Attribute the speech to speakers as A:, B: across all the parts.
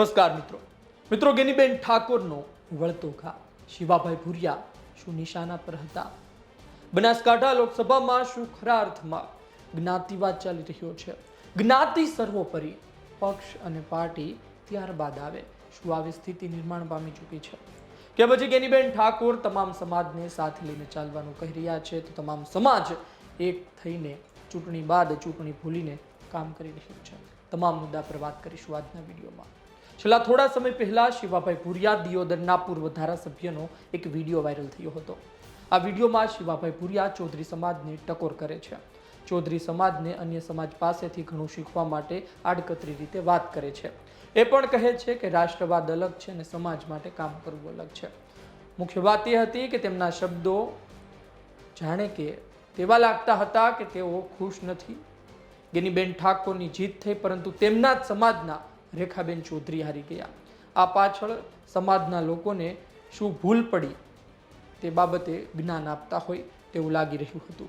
A: નમસ્કાર મિત્રો. મિત્રો ગેનીબેન ઠાકોરનો વળતો ઘા શિવાભાઈ ભુરિયા શું નિશાના પર હતા? બનાસકાંઠા લોકસભામાં શું ખરા અર્થમાં જ્ઞાતિવાદ ચાલી રહ્યો છે? જ્ઞાતિ સર્વોપરી પક્ષ અને પાર્ટી ત્યારબાદ આવે. શું આવી સ્થિતિ નિર્માણ પામી ચૂકી છે? કે પછી ગેનીબેન ઠાકોર તમામ સમાજને સાથે લઈને ચાલવાનું કહી રહ્યા છે, તો તમામ સમાજ એક થઈને ચૂંટણી બાદ ચૂંટણી ભૂલીને કામ કરી રહ્યું છે. તમામ મુદ્દા પર વાત કરીશું આજના વિડીયોમાં. છેલ્લા થોડા સમય પહેલાં શિવાભાઈ ભુરિયા દિયોદરના પૂર્વ ધારાસભ્યનો એક વીડિયો વાયરલ થયો હતો. આ વિડીયોમાં શિવાભાઈ ભુરિયા ચૌધરી સમાજને ટકોર કરે છે. ચૌધરી સમાજને અન્ય સમાજ પાસેથી ઘણું શીખવા માટે આડકતરી રીતે વાત કરે છે. એ પણ કહે છે કે રાષ્ટ્રવાદ અલગ છે અને સમાજ માટે કામ કરવું અલગ છે. મુખ્ય વાત એ હતી કે તેમના શબ્દો જાણે કે તેવા લાગતા હતા કે તેઓ ખુશ નથી. ગેનીબેન ઠાકોરની જીત થઈ, પરંતુ તેમના જ સમાજના રેખાબેન ચૌધરી હારી ગયા. આ પાછળ સમાજના લોકોને શું ભૂલ પડી તે બાબતે જ્ઞાન આપતા હોય તેવું લાગી રહ્યું હતું.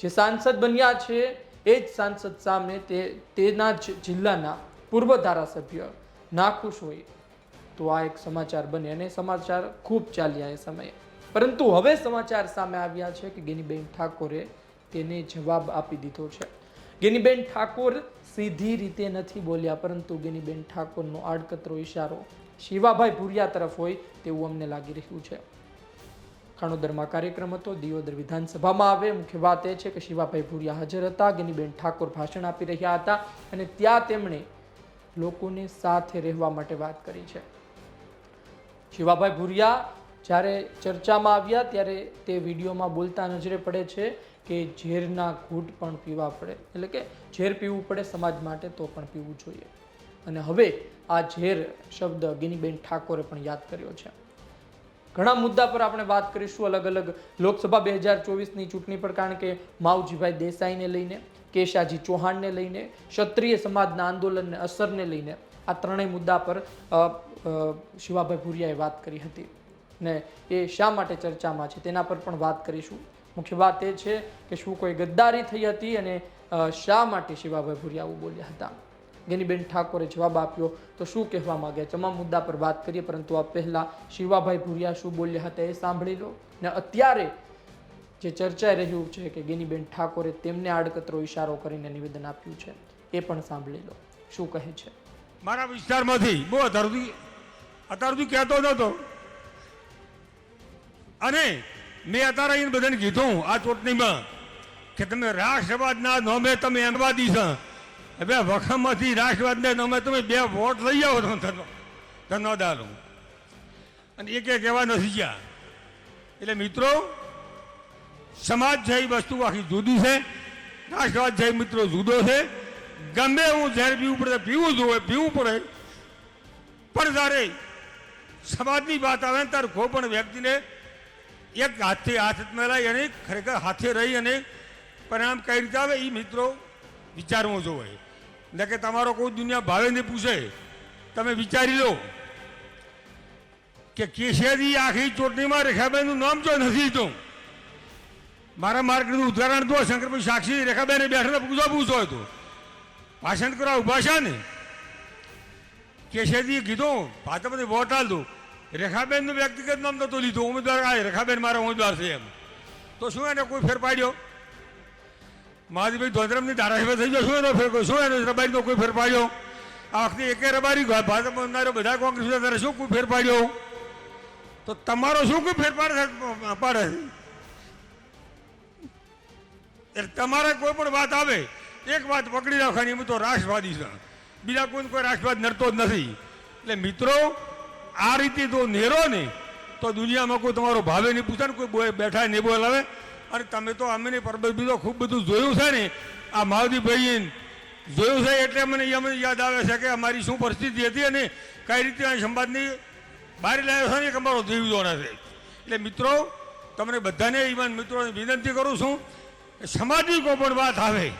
A: જે સાંસદ બન્યા છે એ જ સાંસદ સામે તે, તેના જ જિલ્લાના પૂર્વ ધારાસભ્ય નાખુશ હોય તો આ એક સમાચાર બને અને સમાચાર ખૂબ ચાલ્યા એ સમયે. પરંતુ હવે સમાચાર સામે આવ્યા છે કે ગેનીબેન ઠાકોરે તેને જવાબ આપી દીધો છે. ગેનીબેન ઠાકોર સીધી રીતે નથી બોલ્યા, પરંતુ ગિનીબેન ઠાકોરનો આડકતરો ઇશારો શિવાભાઈ ભુરિયા તરફ હોય તેવું અમને લાગી રહ્યું છે. ખાણોદરમાં કાર્યક્રમ હતો, દિયોદર વિધાનસભામાં આવે. મુખ્ય વાત એ છે કે શિવાભાઈ ભુરિયા હાજર હતા, ગિનીબેન ઠાકોર ભાષણ આપી રહ્યા હતા અને ત્યાં તેમણે લોકોને સાથે રહેવા માટે વાત કરી છે. શિવાભાઈ ભુરિયા જ્યારે ચર્ચામાં આવ્યા ત્યારે તે વિડીયોમાં બોલતા નજરે પડે છે કે ઝેરના ઘૂંટ પણ પીવા પડે. એટલે કે ઝેર પીવું પડે સમાજ માટે તો પણ પીવું જોઈએ. અને હવે આ ઝેર શબ્દ ગિનીબેન ઠાકોરે પણ યાદ કર્યો છે. ઘણા મુદ્દા પર આપણે વાત કરીશું અલગ અલગ લોકસભા બે હજાર ચોવીસની ચૂંટણી પર, કારણ કે માવજીભાઈ દેસાઈને લઈને, કેશાજી ચૌહાણને લઈને, ક્ષત્રિય સમાજના આંદોલનને અસરને લઈને આ ત્રણેય મુદ્દા પર શિવાભાઈ ભુરિયાએ વાત કરી હતી. ને એ શા માટે ચર્ચામાં છે તેના પર પણ વાત કરીશું. મુખ્ય વાત એ છે કે શું કોઈ ગદ્દારી થઈ હતી અને શા માટે શિવાભાઈ ભુરિયા બોલ્યા હતા? ગેનીબેન ઠાકોરે જવાબ આપ્યો, તો શું કહેવા માંગ્યા તમામ મુદ્દા પર વાત કરીએ, પરંતુ આ પહેલાં શિવાભાઈ ભુરિયા શું બોલ્યા હતા એ સાંભળી લો. ને અત્યારે જે ચર્ચાઈ રહ્યું છે કે ગેનીબેન ઠાકોરે તેમને આડકતરો ઇશારો કરીને નિવેદન આપ્યું છે, એ પણ સાંભળી લો. શું કહે છે?
B: મારા વિસ્તારમાંથી બહુ અત્યાર સુધી અત્યાર સુધી કહેતો નહોતો અને મેં અત્યારે એને બધાને કીધું આ ચૂંટણીમાં કે તમે રાષ્ટ્રવાદના નોમે તમે એમવાદી છો. હવે વખમમાંથી રાષ્ટ્રવાદના નોમે તમે બે વોટ લઈ આવો તો ધન્યવાદ અને એક એક એવા નથી ગયા. એટલે મિત્રો, સમાજ એ વસ્તુ આખી જુદી છે, રાષ્ટ્રવાદ છે મિત્રો જુદો છે. ગમે હું ઝેર પીવું પડે પીવું જોઈએ પીવું પડે. પણ જ્યારે સમાજની વાત આવે ત્યારે કોઈ પણ વ્યક્તિને એક હાથથી હાથ મેળાઈ અને ખરેખર હાથે રહી અને પરિણામ કઈ રીતે આવે એ મિત્રો વિચારવું જોઈએ. એટલે કે તમારો કોઈ દુનિયા ભાવે નહીં પૂછે, તમે વિચારી લો કે કેશિયાની આખી ચૂંટણીમાં રેખાબેનનું નામ જો નથી તો મારા માર્ગનું ઉદાહરણ દો, શંકરભાઈ સાક્ષી, રેખાબેને બેઠા પૂછો પૂછો હતો. ભાષણ કરવા ઊભા છે ને? કેશેદીએ કીધું, ભાજપને વોટ આલ દઉં રેખાબેનનું વ્યક્તિગત નામ નતું લીધું, ઉમેદવાર આ રેખાબેન મારા ઉમેદવાર છે એમ. તો શું એને કોઈ ફેર પાડ્યો? મહાદેવભાઈ ધોધરમની ધારાસભ્ય થઈ ગયો, શું એનો ફેર શું એનો રબારીનો કોઈ ફેર પાડ્યો? આ વખતે એકે રબારી ભાજપ બંધારો બધા કોંગ્રેસ ત્યારે શું કોઈ ફેર પાડ્યો? તો તમારો શું કોઈ ફેરફાર પાડે એટલે તમારે કોઈ પણ વાત આવે, એક વાત પકડી રાખવાની, હું તો રાષ્ટ્રવાદી છે. બીજા કોઈ કોઈ રાષ્ટ્રવાદ નડતો જ નથી. એટલે મિત્રો આ રીતે જો નેરો ને, તો દુનિયામાં કોઈ તમારો ભાવે નહીં પૂછે ને કોઈ બેઠા નહીં બોલાવે અને તમે તો અમે ને પરબત બીજો ખૂબ બધું જોયું છે ને, આ માવજીભાઈ જોયું છે એટલે મને અમને યાદ આવે છે કે અમારી શું પરિસ્થિતિ હતી અને કઈ રીતે આ સંવાદની બહાર લાવ્યો છે ને કે અમારો જીવ જોડે છે. એટલે મિત્રો, તમને બધાને ઈમાન મિત્રોને વિનંતી કરું છું, સમાજની કોઈ પણ વાત આવે,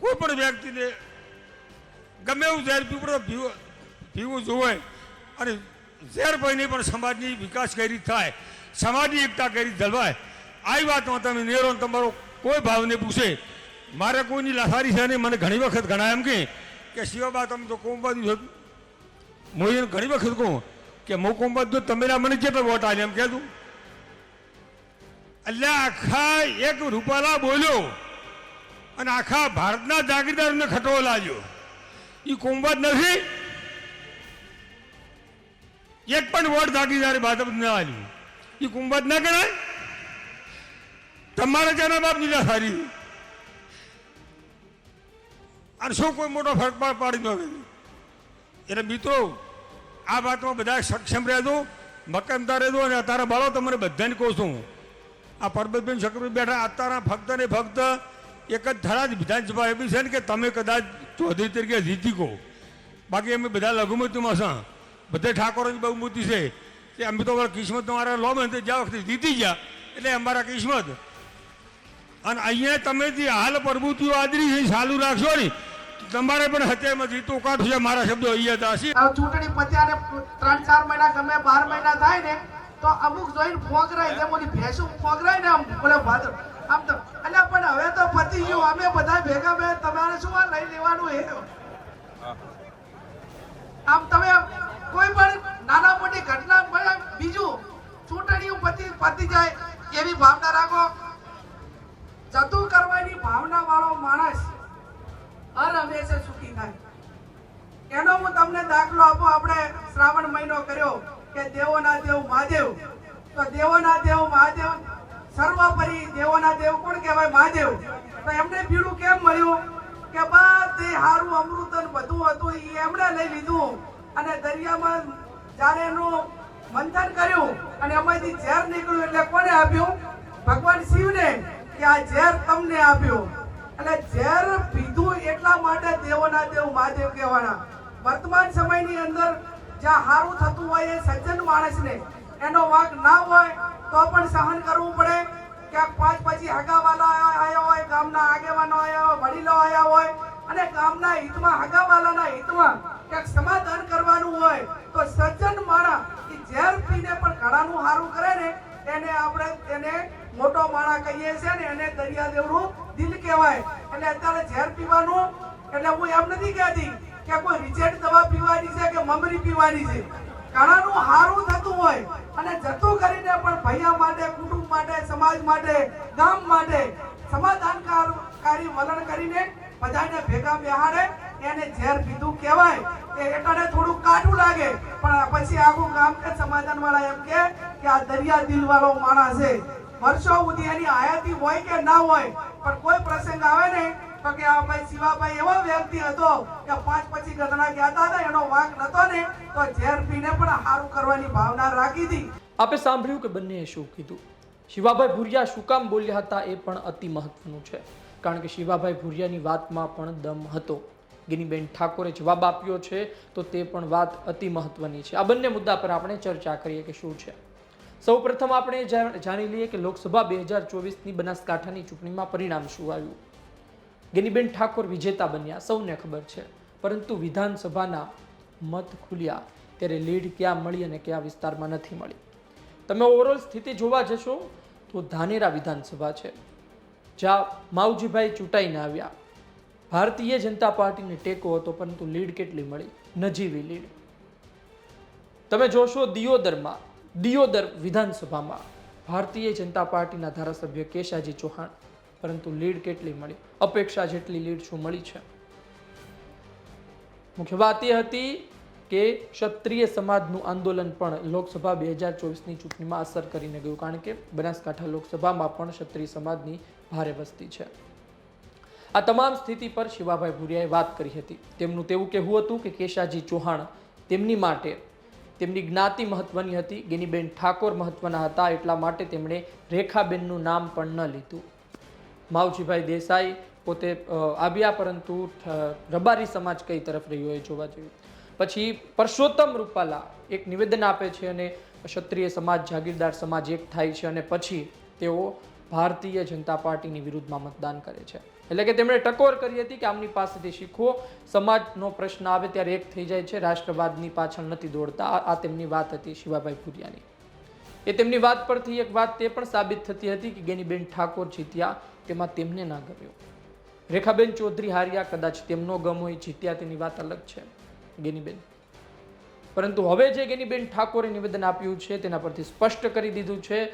B: કોઈ પણ વ્યક્તિને ગમે એવું જાહેર તો પીવું જોવે અને ઝેર ભાઈને પણ સમાજની વિકાસ કઈ રીતે થાય, સમાજની એકતા કઈ રીતે જળવાય. આવી વાતમાં તમે નેરો તમારો કોઈ ભાવને પૂછે. મારે કોઈની લાસારી છે નહીં, મને ઘણી વખત ઘણા એમ કે કે શિવાબા, તમે તો કોંબાદી છો. હું ઘણી વખત કહું કે હું કોંબાદ તમે મને કેટલો વોટ આવે એમ કહેતું એટલે આખા એક રૂપાલા બોલ્યો અને આખા ભારતના જાગીરદારને ખટવો લાગ્યો. એ કોંબાદ નથી એક પણ વોટ જાગીરદારે ભાજપ ના આલ્યું એ કુંભત ના ગણાય? તમારા જેના બાપ લીધા સારી અને શું કોઈ મોટો ફરક પાડી ન એટલે મિત્રો, આ વાતમાં બધા સક્ષમ રહેજો, મક્કમતા રહેજો અને અત્યારે બાળો તમને બધાને કહું છું. આ પરબતબેન શકરભાઈ બેઠા અત્યારના ફક્ત ને ફક્ત એક જ ધરા જ વિધાનસભા એવી છે ને કે તમે કદાચ ચૌધરી તરીકે જીતી કહો બાકી અમે બધા લઘુમતીમાં છે બધે ઠાકોરોની મૂર્તિ છે. તે અમે તો કિસ્મત તમારે લો ને જ્યાં વખતે જીતી ગયા, એટલે અમારા કિસ્મત. અને અહીંયા તમે જે હાલ પ્રભુતિઓ આદરી છે, ચાલુ રાખશો ને તમારે પણ હત્યામાં જીતું કાઢ છે, મારા શબ્દો અહીંયા તો
C: આ ચૂંટણી પત્યા ને ત્રણ ચાર મહિના ગમે, બાર મહિના થાય ને, તો અમુક જોઈને ફોગરાય, જેમ ઓલી ભેંસું ફોગરાય ને આમ, બોલે ભાદર, આમ તો, અલ્યા પણ હવે તો પતી ગયું, અમે બધા ભેગા બે તમારે શું આ લઈ લેવાનું એ આમ તમે કોઈ પણ નાના મોટી ઘટના બને બીજું ચૂંટણીઓ પતી પતી જાય એવી ભાવના રાખો જતું કરવાની ભાવના વાળો માણસ હર હંમેશા સુખી થાય એનો હું તમને દાખલો આપું આપણે શ્રાવણ મહિનો કર્યો કે દેવોના દેવ મહાદેવ તો દેવોના દેવ મહાદેવ સર્વોપરી દેવોના દેવ કોણ કહેવાય તો એમને પીળું કેમ મળ્યું? કે બધે હારું અમૃત બધું હતું એ એમણે લઈ લીધું. અને દરિયામાં જ્યારે એનું મંથન કર્યું, અને એમાંથી ઝેર નીકળ્યું, એટલે કોને આપ્યું? ભગવાન શિવને, કે આ ઝેર તમને આપ્યું. એટલે ઝેર પીધું એટલા માટે દેવોના દેવ મહાદેવ કહેવાના. વર્તમાન સમયની અંદર જ્યાં હારું થતું હોય એ સજ્જન માણસને, એનો વાંક ના હોય, તો પણ સહન કરવું પડે. ક્યાંક પાંચ પછી હગાવાલા આવ્યા હોય, ગામના આગેવાનો આવ્યા હોય, વડીલો આવ્યા હોય, અને ગામના હિતમાં, હગાવાલાના હિતમાં ક્યાંક સમાધાન કરવાનું હોય, તો સજ્જન માણા એ ઝેર પીને પણ ઘણાનું સારું કરે ને, એને આપણે, એને મોટો માણા કહીએ છીએ ને, એને દરિયા દેવડું દિલ કહેવાય. એટલે અત્યારે ઝેર પીવાનું, એટલે હું એમ નથી કહેતી કે કોઈ રિજેક્ટ દવા પીવાની છે કે મમરી પીવાની છે. ઘણાનું સારું થતું હોય અને જતું કરીને પણ ભૈયા માટે, કુટુંબ માટે, સમાજ માટે, ગામ માટે સમાધાનકારી વલણ કરીને બધાને ભેગા બેહાડે, એને ઝેર પીધું કહેવાય. કે એટલે થોડું કાઢું લાગે, પણ પછી આખું ગામ કે સમાધાન વાળા એમ કે આ દરિયા દિલ વાળો માણસ છે. વર્ષો સુધી એની આયાતી હોય કે ના હોય, પણ કોઈ પ્રસંગ આવે ને તો કે આ ભાઈ શિવાભાઈ એવો વ્યક્તિ હતો કે પાંચ પછી ગધના ગયા હતા એનો વાંક નતો ને, તો ઝેર પીને પણ સારું કરવાની ભાવના રાખી હતી.
A: આપે સાંભળ્યું કે બંનેએ શું કીધું? શિવાભાઈ ભુરિયા શું કામ બોલ્યા હતા એ પણ અતિ મહત્વનું છે. કારણ કે શિવાભાઈ ભુરિયાની વાતમાં પણ દમ હતો. ગિનીબેન ઠાકોરે જવાબ આપ્યો છે તો તે પણ વાત અતિ મહત્વની છે. આ બંને મુદ્દા પર આપણે ચર્ચા કરીએ કે શું છે. સૌપ્રથમ આપણે જાણી લઈએ કે લોકસભા બે હજાર ચોવીસની બનાસકાંઠાની ચૂંટણીમાં પરિણામ શું આવ્યું? ગેનીબેન ઠાકોર વિજેતા બન્યા, સૌને ખબર છે. પરંતુ વિધાનસભાના મત ખુલ્યા, ત્યારે લીડ ક્યાં મળી અને કયા વિસ્તારમાં નથી મળી? તમે ઓવરઓલ સ્થિતિ જોવા જશો, તો ધાનેરા વિધાનસભા છે. જ્યાં માવજીભાઈ ચૂંટાઈને આવ્યા. ભારતીય જનતા પાર્ટીને ટેકો હતો, પરંતુ લીડ કેટલી મળી? નજીવી લીડ. તમે જોશો દિયોદરમાં, દિયોદર વિધાનસભામાં ભારતીય જનતા પાર્ટીના ધારાસભ્ય કેશાજી ચૌહાણ પરંતુ લીડ કેટલી મળી? અપેક્ષા જેટલી લીડ શું મળી છે? મુખ્ય વાત એ હતી કે ક્ષત્રિય સમાજનું આંદોલન પણ લોકસભા બે હજાર ચોવીસની ચૂંટણીમાં અસર કરીને ગયું, કારણ કે બનાસકાંઠા લોકસભામાં પણ ક્ષત્રિય સમાજની ભારે વસ્તી છે. આ તમામ સ્થિતિ પર શિવાભાઈ ભુરિયાએ વાત કરી હતી. તેમનું તેવું કહેવું હતું કે કેશાજી ચૌહાણ તેમની માટે તેમની જ્ઞાતિ મહત્વની હતી. ગેનીબેન ઠાકોર મહત્વના હતા, એટલા માટે તેમણે રેખાબેનનું નામ પણ ન લીધું. માવજીભાઈ દેસાઈ પોતે આવ્યા પરંતુ રબારી સમાજ કઈ તરફ રહ્યો એ જોવા જોઈએ પછી પરસોત્તમ રૂપાલા એક નિવેદન આપે છે અને ક્ષત્રિય સમાજ, જાગીરદાર સમાજ એક થાય છે અને પછી તેઓ ભારતીય જનતા પાર્ટીની વિરુદ્ધમાં મતદાન કરે છે. એટલે કે તેમણે ટકોર કરી હતી કે આમની પાસેથી શીખવો. સમાજનો પ્રશ્ન આવે ત્યારે એક થઈ જાય છે. રાષ્ટ્રવાદની પાછળ નથી દોડતા. આ- તેમની વાત હતી શિવાભાઈ ભુરિયાની. એ તેમની વાત પરથી એક વાત તે પણ સાબિત થતી હતી કે ગેનીબેન ઠાકોર જીત્યા. તેમાં તેમને ના ગમ્યો. રેખાબેન ચૌધરી હાર્યા, કદાચ તેમનો ગમ હોય, જીત્યા તેની વાત અલગ છે, ગેનીબેન. પરંતુ હવે જે ગેનીબેન ઠાકોરે નિવેદન આપ્યું છે, તેના પરથી સ્પષ્ટ કરી દીધું છે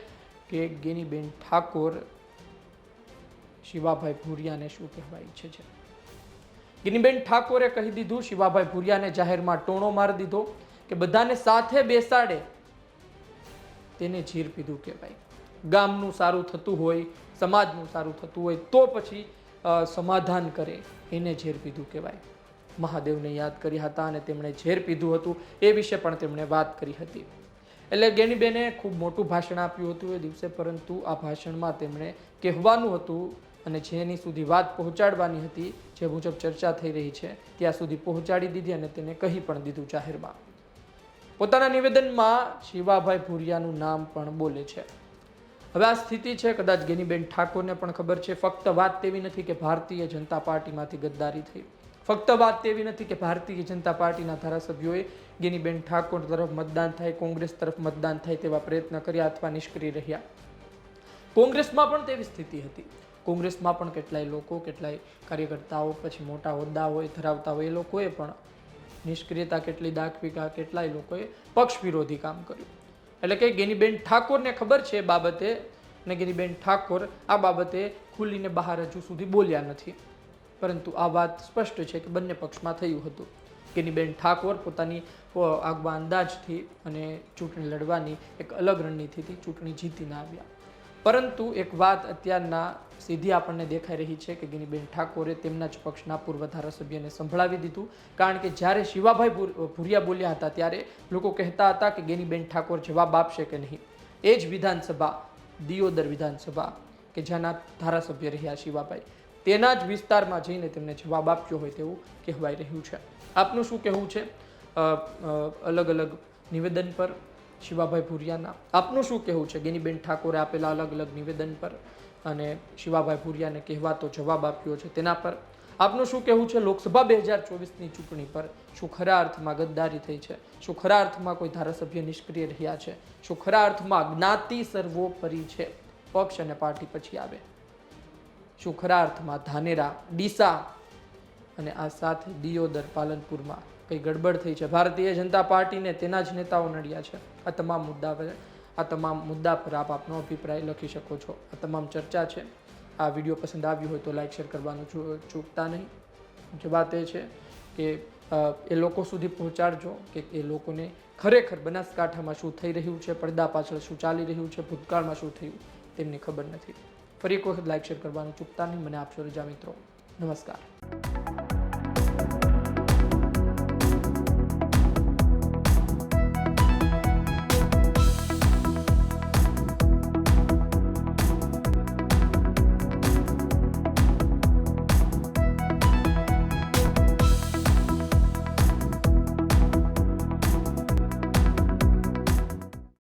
A: કે ગેનીબેન ઠાકોર શિવાભાઈ ભુરિયાને શું કહેવા ઈચ્છે છે. ગિનીબેન ઠાકોરે કહી દીધું, શિવાભાઈ ભુરિયાને જાહેરમાં ટોણો મારી દીધો કે બધાને સાથે બેસાડે. તેને જીર પીધું કહેવાય. ગામનું સારું થતું હોય સમાજનું સારું થતું હોય તો પછી સમાધાન કરે એને ઝેર પીધું કહેવાય. મહાદેવને યાદ કર્યા હતા અને તેમણે ઝેર પીધું હતું એ વિશે પણ તેમણે વાત કરી હતી. એટલે ગેનીબેને ખૂબ મોટું ભાષણ આપ્યું હતું એ દિવસે, પરંતુ આ ભાષણમાં તેમણે કહેવાનું હતું અને જેની સુધી વાત પહોંચાડવાની હતી, જે મુજબ ચર્ચા થઈ રહી છે, ત્યાં સુધી પહોંચાડી દીધી અને તેને કહી પણ દીધું જાહેરમાં. પોતાના નિવેદનમાં શિવાભાઈ ભુરિયાનું નામ પણ બોલે છે. હવે આ સ્થિતિ છે, કદાચ ગેનીબેન ઠાકોરને પણ ખબર છે. ફક્ત વાત તેવી નથી કે ભારતીય જનતા પાર્ટીમાંથી ગદ્દારી થઈ. ફક્ત વાત તેવી નથી કે ભારતીય જનતા પાર્ટીના ધારાસભ્યોએ ગેનીબેન ઠાકોર તરફ મતદાન થાય, કોંગ્રેસ તરફ મતદાન થાય તેવા પ્રયત્ન કર્યા અથવા નિષ્ક્રિય રહ્યા. કોંગ્રેસમાં પણ તેવી સ્થિતિ હતી. કોંગ્રેસમાં પણ કેટલાય લોકો, કેટલાય કાર્યકર્તાઓ, પછી મોટા હોદ્દા હોય ધરાવતા હોય એ લોકોએ પણ નિષ્ક્રિયતા કેટલી દાખવી કેટલાય લોકોએ પક્ષ વિરોધી કામ કર્યું. એટલે કે ગેનીબેન ઠાકોરને ખબર છે બાબતે? અને ગેનીબેન ઠાકોર આ બાબતે ખુલીને બહાર હજુ સુધી બોલ્યા નથી. પરંતુ આ વાત સ્પષ્ટ છે કે બંને પક્ષમાં થયું હતું. ગેનીબેન ઠાકોર પોતાની આગવા અંદાજથી અને ચૂંટણી લડવાની એક અલગ રણનીતિથી ચૂંટણી જીતીને આવ્યા. પરંતુ એક વાત અત્યારના સીધી આપણને દેખાઈ રહી છે કે ગિનીબેન ઠાકોરે તેમના જ પક્ષના પૂર્વ ધારાસભ્યને સંભળાવી દીધું. કારણ કે જ્યારે શિવાભાઈ ભૂરિયા બોલ્યા હતા ત્યારે લોકો કહેતા હતા કે ગેનીબેન ઠાકોર જવાબ આપશે કે નહીં. એ જ વિધાનસભા, દિયોદર વિધાનસભા કે જેના ધારાસભ્ય રહ્યા શિવાભાઈ. તેના જ વિસ્તારમાં જઈને તેમને જવાબ આપ્યો હોય તેવું કહેવાઈ રહ્યું છે. આપનું શું કહેવું છે? અલગ અલગ નિવેદન પર શિવાભાઈ ભુરિયાના. આપનું શું કહેવું છે? ગેનીબેન ઠાકોરે આપેલા અલગ અલગ નિવેદન પર અને શિવાભાઈ ભુરિયાને કહેવાતો જવાબ આપ્યો છે તેના પર. આપનું શું કહેવું છે? લોકસભા બે હજાર ચોવીસની ચૂંટણી પર શું ખરા અર્થમાં ગદ્દારી થઈ છે? શું ખરા અર્થમાં કોઈ ધારાસભ્ય નિષ્ક્રિય રહ્યા છે? શું ખરા અર્થમાં જ્ઞાતિ સર્વોપરી છે? પક્ષ અને પાર્ટી પછી આવે. શું ખરા અર્થમાં ધાનેરા, ડીસા અને આ સાથે દિયોદર પાલનપુરમાં કઈ ગડબડ થઈ છે. ભારતીય જનતા પાર્ટીને તેના જ નેતાઓ નડ્યા છે. આ તમામ મુદ્દા પર આ તમામ મુદ્દા પર આપ આપનો અભિપ્રાય લખી શકો છો. આ તમામ ચર્ચા છે. આ વીડિયો પસંદ આવ્યું હોય તો લાઇક શેર કરવાનું ચૂકતા નહીં. જે વાત એ છે કે એ લોકો સુધી પહોંચાડજો કે એ લોકોને ખરેખર બનાસકાંઠામાં શું થઈ રહ્યું છે, પડદા પાછળ શું ચાલી રહ્યું છે, ભૂતકાળમાં શું થયું, તેમની ખબર નથી. ફરી એક વખત લાઇક શેર કરવાનું ચૂકતા નહીં. મને આપશો રજા મિત્રો. નમસ્કાર.